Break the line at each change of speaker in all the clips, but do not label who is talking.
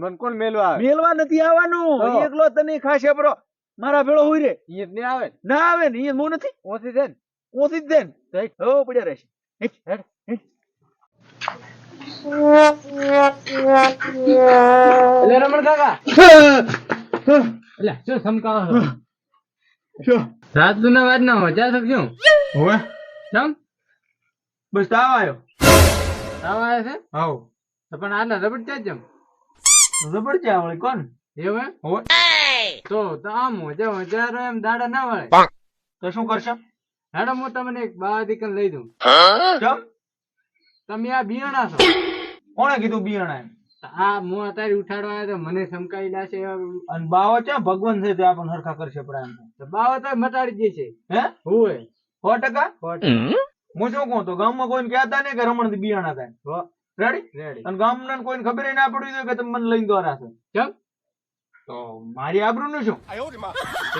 મને કોણ મેલવા
મેલવા નથી આવવાનું? એકલો તને ખાશે બરો. મારા ભેળો હોય રે.
ઈ જ નહીં આવે ના?
આવે ને એ હું નથી?
ઓછી છે ને?
ઓછી જ દે ને. હો પડ્યા રહેશે.
રમણ કાકા. શું સમકાવો
શું?
રાત દુના વાત ના શકશું ચમ?
બસ તાવ આવ્યો
તાવ આવ્યો છે?
હાઉ
પણ આના રબડ ત્યાં જમ
જબર છે આવડે કોણ?
એવું એમ? તો તો આમ હોય જો જ્યારે એમ દાડા ના વળે.
તો શું કરશે?
હેડો હું તમને એક બાવા લઈ દઉં.
ચમ.
તમે આ બિયાણા છો.
કોણે કીધું બિયાણા એમ?
આ હું અત્યારે ઉઠાડવા આવ્યો મને સમકાઈ લાશે
અને બાવો છે ભગવાન છે તે આપણને હરખા કરશે પણ
તો. બાવા તો મટાડી દે છે.
હે?
હોય
સો ટકા? હું શું કહું તો ગામમાં કોઈને કહેતા નહીં કે રમણથી બિયાણા થાય. રેડી
રેડી
અને ગામના કોઈને ખબર ના પડી કે તમે મને લઈને દોરા છો?
કેમ?
તો મારી આબરૂ નું શું?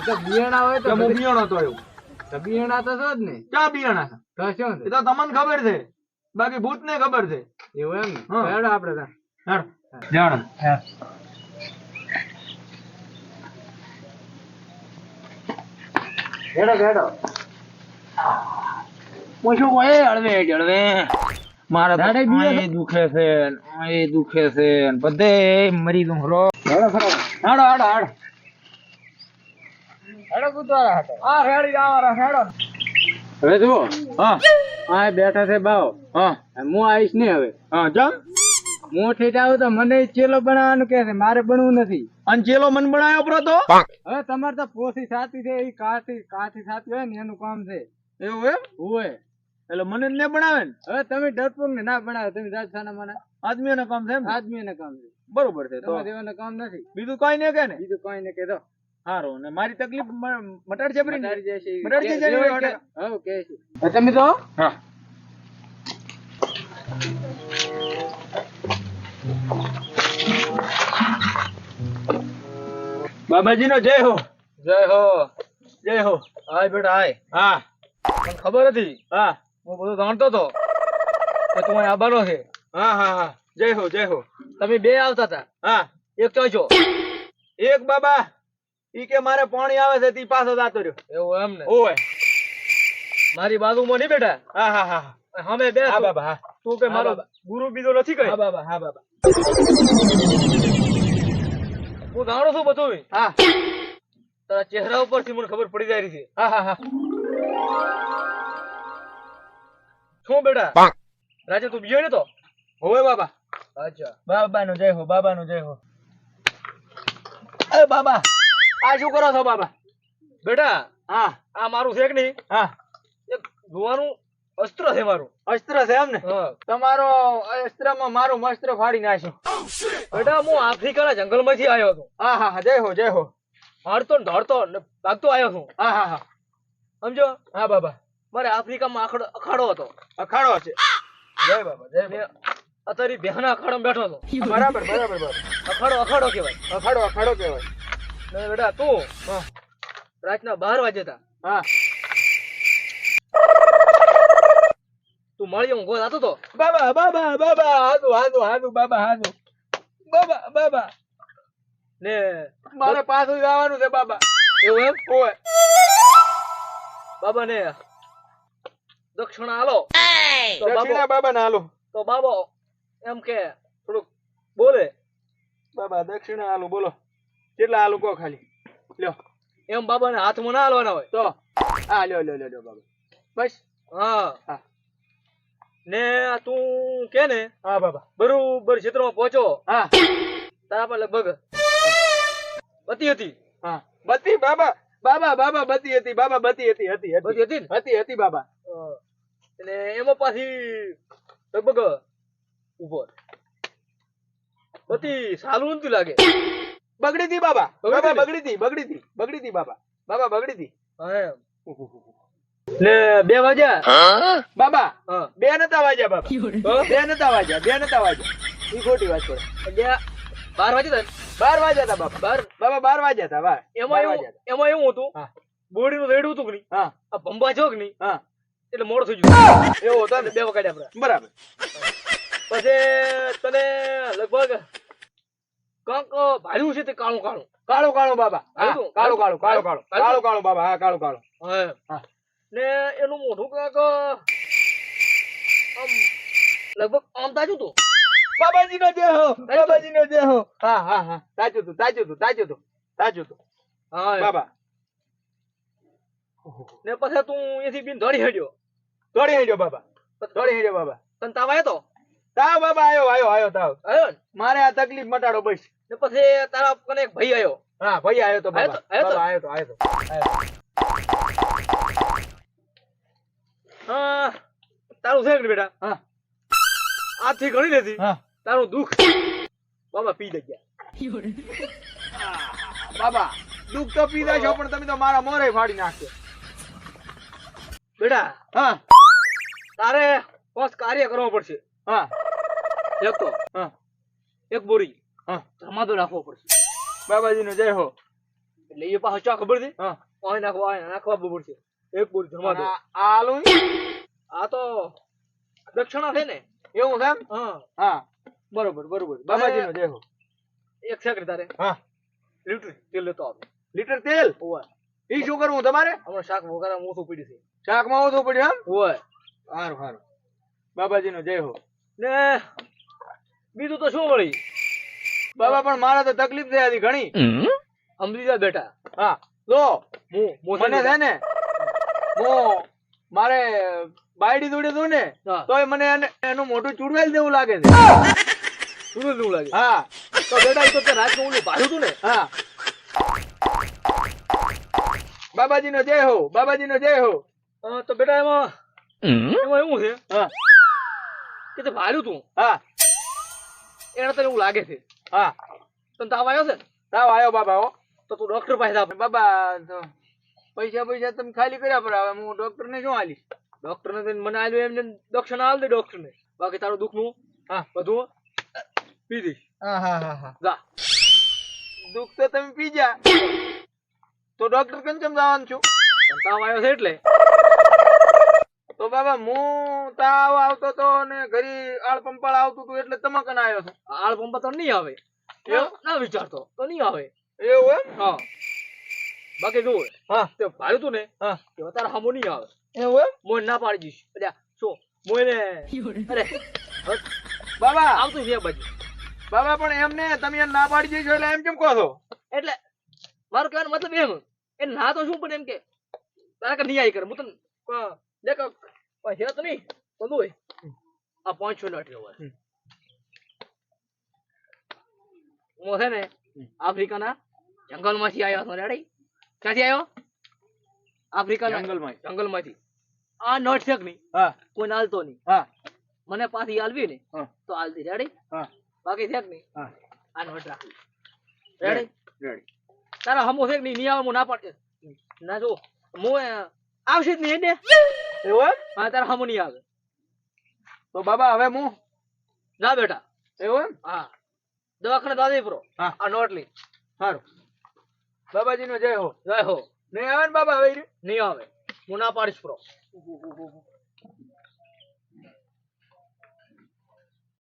તો બિયાણા હોય તો
હું બિયાણો તો એવું
તો બિયાણા તો છો જ ને.
ક્યાં બિયાણા છે?
તો શું
એ તો તમને ખબર છે. બાકી ભૂત ને ખબર છે.
એવું એમ ને. હેડો આપણે.
હેડ. જાણ.
હેડો હેડો.
હું શું કહું? એ હળવે હળવે. મારા
દાડે
તો દુખે છે ને દુખે છે બધે મરી દઉં હરો
હેડો ખરો
હાડો હાડો હાડો
હેડો કૂતવાળા હાટો.
રેડી આવારા હેડો.
હવે જુઓ.
હા.
આ બેઠા છે બાવ
હા.
હું આવીશ નહીં હવે.
હા જમ
હું ઠેઠ આવું તો મને ચેલો બનાવવાનું કે છે. મારે બનવું નથી.
અને ચેલો મન બનાવ્યો પ્રો તો?
હવે તમારે તો પોસી સાથી છે એ કાથી કાથી સાથી હોય ને એનું કામ છે.
એવું એમ?
હોય.
એટલે મને ને ભણાવે ને?
હવે તમે ડરપોક ને ના ભણાવે તમે જાત મને.
આદમીઓના કામ છે એમ ને?
આદમી ને કામ છે.
બરોબર છે
તમારે દેવાના કામ નથી.
બીજું કઈ ને કે ને?
બીજું કઈ ને કહેતો
સારું ને મારી તકલીફ?
મટાડી જશે.
મટાડી
કે-
જશે
જેવું કે- છે. તમે તો
હા. બાબાજી નો જય હો.
જય હો.
જય હો.
હાય બેટા હાય.
હા.
ખબર હતી?
હા.
હું બધું જાણતો હતો કે તું અહીં આવવાનો છે.
હા હા હા. જય હો જય હો.
તમે બે આવતા હતા.
હા.
એક તો છો
એક બાબા ઈ કે મારે પાણી આવે છે તી પાછો જાતો રહ્યો.
એવું એમ ને.
ઓય.
મારી બાજુમાં નહીં બેઠા?
હા હા હા.
હમે બે
હા બાબા હા.
તું કે મારો ગુરુ બીજો નથી કઈ?
હા બાબા હા બાબા.
હું જાણું છું બધું
હા.
તારા ચહેરા ઉપરથી મને ખબર પડી જાય છે.
હા હા હા.
શું બેટા. રાજે તું બીજો ને તો?
હોવે બાબા.
અચ્છા
બાબા નો જય હો બાબા નો જય હો. એ બાબા આ શું કરો છો બાબા?
બેટા
હા.
આ મારું છે કે નહીં?
હા.
એક જોવાનું અસ્ત્ર છે મારું.
અસ્ત્ર છે એમ ને? તમારો અસ્ત્રમાં મારું મસ્ત્ર ફાડી નાખ્યું.
બેટા હું આફ્રિકાના જંગલમાંથી આવ્યો છું.
હા હા હા જય હો જય હો.
હારતો ને દોડતો ને ભાગતો આવ્યો છું.
હા હા હા.
સમજો?
હા બાબા.
મારે આફ્રિકામાં આખડો અખાડો હતો.
અખાડો છે. જય બાબા જય
અત્યારે બેહના અખાડો બેઠો હતો.
બરાબર બરાબર બરાબર.
અખાડો અખાડો કહેવાય.
અખાડો અખાડો કહેવાય.
ને બેટા તું
હા.
રાતના બાર વાગે હતા.
હા.
તું મળી ઊંઘો હતો? તો
બાબા બાબા બાબા હાજુ હાજુ હાજુ બાબા હાજુ બાબા બાબા.
ને
મારે પાછું જવાનું છે બાબા.
એવું એમ?
હોય
બાબા ને દક્ષિણ આલો તો
દક્ષિણા બાબા ના હાલો.
તો બાબો એમ કે થોડુંક બોલે.
બાબા દક્ષિણા હાલો બોલો. કેટલા હાલો કહો ખાલી. લ્યો.
એમ બાબા ને હાથમાં ના હાલવાના હોય.
તો હા લ્યો લ્યો લ્યો લ્યો બાબા. બસ.
હા.
હા.
ને તું કે ને
હા બાબા.
બરોબર ક્ષેત્રમાં પહોંચો.
હા.
તારા પર લગભગ બતી હતી.
હા. બતી બાબા. બાબા બાબા બતી હતી બાબા બતી હતી હતી
બતી
હતી
હતી
હતી બાબા.
એટલે એમાં પાછી લગભગ ઉપર બતી સારું નતું લાગે.
બગડી હતી બાબા. બાબા બગડી હતી બગડી હતી બગડી હતી બાબા. બાબા બગડી હતી
ને બે વાગ્યા?
બાબા બે નતા વાગ્યા બાબા. બે નતા વાજ્યા બે નતા વાજ્યા ઈ ખોટી વાત કરે
બે બાર વાગ્યા હતા
બાર વાગ્યા હતા બાબા.
બાર?
બાબા બાર વાગ્યા હતા
એમાં એવું
વાગ્યા
એમાં એવું હતું
બોડી
બોડીનું રેડું હતું કે નહીં? હા. ભંબા છો કે નહીં?
હા.
એટલે મોડ થઈ ગયું.
એવો હતો ને
બે વખત આપણે.
બરાબર.
પછી તને લગભગ
કંક ભાર્યું છે તે કાળું કાળું.
કાળો કાળો બાબા.
કાળો
કાળું, કાળો કાળો. કાળો
કાળું
બાબા હા કાળું કાળો.
ને એનું મોઢું કાંક આમ લગભગ આમ તાજું હતું.
બાબાજી નો જય બાબાજી નો જય હા હા હા. તાજું તું તાજું તું તાજું તું તાજું તું
હા.
બાબા
ને પછી તું એથી બીન દોડી હેડ્યો.
દોડી હેડ્યો બાબા. દોડી હેડ્યો બાબા.
તને તાવ આવ્યો તો?
તાવ બાબા આવ્યો આવ્યો આવ્યો તાવ.
આવ્યો ને?
મારે આ તકલીફ મટાડો બસ.
ને પછી તારા કને એક ભાઈ આવ્યો.
હા ભાઈ આયો તો બાબા.
તો, આયો તો?
આવ્યો તો આયો તો આયો તો.
હા તારું છે બેટા?
હા.
આથી ઘણી લેતી.
હા.
તારું દુઃખ. બાબા પી દઈ ગયા.
બાબા દુઃખ તો પીધા છો પણ તમે તો મારા મોરે ફાડી નાખ્યો.
બેટા
હા.
તારે બસ કાર્ય કરવું પડશે.
હા.
એક તો
હા.
એક બોરી.
હા.
ધમાદો રાખવો પડશે.
બાબાજીનો જય હો.
એટલે એ પાછો ચા ખબર છે?
હા.
પાણી નાખવા નાખવા પડશે. એક બોરી ધમાદો.
અને આ
તો દક્ષિણા છે ને.
એવું છે
હા.
હા. બરોબર બરોબર. બાબાજીનો જય હો.
એક સેકન્ડ તારે.
હા.
લીટર તેલ લેતો આવે.
લીટર તેલ?
ઓવા
ઈ શું કરવું તમારે?
હમણાં શાક વગેરે મોસું પડી છે.
શાકમાં ઓછું પડ્યું એમ?
હોય.
સારું સારું બાબાજી નો જય હો.
ને બીજું તો શું વળી?
બાબા પણ મારે તો તકલીફ થઈ હતી ઘણી.
સમજી બેટા.
હા. લો.
હું
મને છે ને હું મારે બાયડી દોડી દઉં ને. તોય મને એને- એનું મોઢું ચૂડવેલ જેવું લાગે છે.
ચૂડવેલ જેવું લાગે.
હા.
તો બેટા ઈ તો રાતનું ઓલું ભાડું તું ને.
હા. બાબાજી નો જય હો. બાબાજી નો જય હો.
હા, તો બેટા એમાં એમાં એવું છે
હા.
કે તે ભાડું તું.
હા.
એને તને એવું લાગે છે.
હા.
તને તાવ આવ્યો છે
તાવ આવ્યો બાબા
તો તું ડોક્ટર પાસે જા
બાબા પૈસા પૈસા તમે ખાલી કર્યા પર હવે હું ડોક્ટર ને શું હાલીશ?
ડોક્ટર ને મને આલ્યું એમને દક્ષિણ હાલ દે ડોક્ટર ને બાકી તારું દુઃખનું
હા.
બધું પી દઈશ.
હા હા હા હા.
જા.
દુઃખ તો તમે પી જા તો ડોક્ટર કેમ કેમ જવાનું છું
તાવ આવ્યો છે એટલે.
તો બાબા હું તાવ આવતો તો ને ઘરી આળ પંપાળ આવતું હતું એટલે તમાકન આવ્યો છું
આળ પંપા તો નહીં આવે. ના વિચારતો. તો નહીં આવે.
એવું એમ?
હા. બાકી જો
હા.
તે ભાડું તું ને
હા.
તે અત્યારે હામો નહીં આવે.
એવું એમ?
મોય ના પાડી દઈશ એટલે શું? મોય ને અરે
બાબા!
આવતું છે બાજુ.
બાબા પણ એમ ને તમે ના પાડી જઈશો એટલે એમ કેમ કહો છો?
એટલે મારું કહેવાનો મતલબ એમ એ ના તો શું પણ એમ કે? તારા કે નહીં આવી કરે? હું તને દેખ તો નહીં બધું હોય. આ પાંચ છ લાઠી હું છે ને આફ્રિકાના જંગલમાંથી આવ્યો હતો રેડી ક્યાંથી આવ્યો? આફ્રિકાના
જંગલમાં
જંગલમાંથી. આ નોટ છે કે નહીં?
હા.
કોઈ નાલતો નહીં.
હા.
મને પાછી હાલવી ને તો હાલતી રેડી
હા.
બાકી છે કે નહીં?
હા.
આ નોટ રાખવી રેડી
રેડી
તારા હમો છે નહીં? હું ના પાડે. ના જો હું આવશે જ નહીં ને?
એવું?
હા તારા હમ નહીં આવે.
તો બાબા હવે હું?
ના બેટા.
એવું
હા. દવાખાને દાદી પ્રો.
હા.
આ નોટ લઈ.
સારું બાબાજી નો જય હો.
જય હો.
નહીં આવે ને બાબા હવે
નહીં આવે. હું ના પાડીશ પ્રો.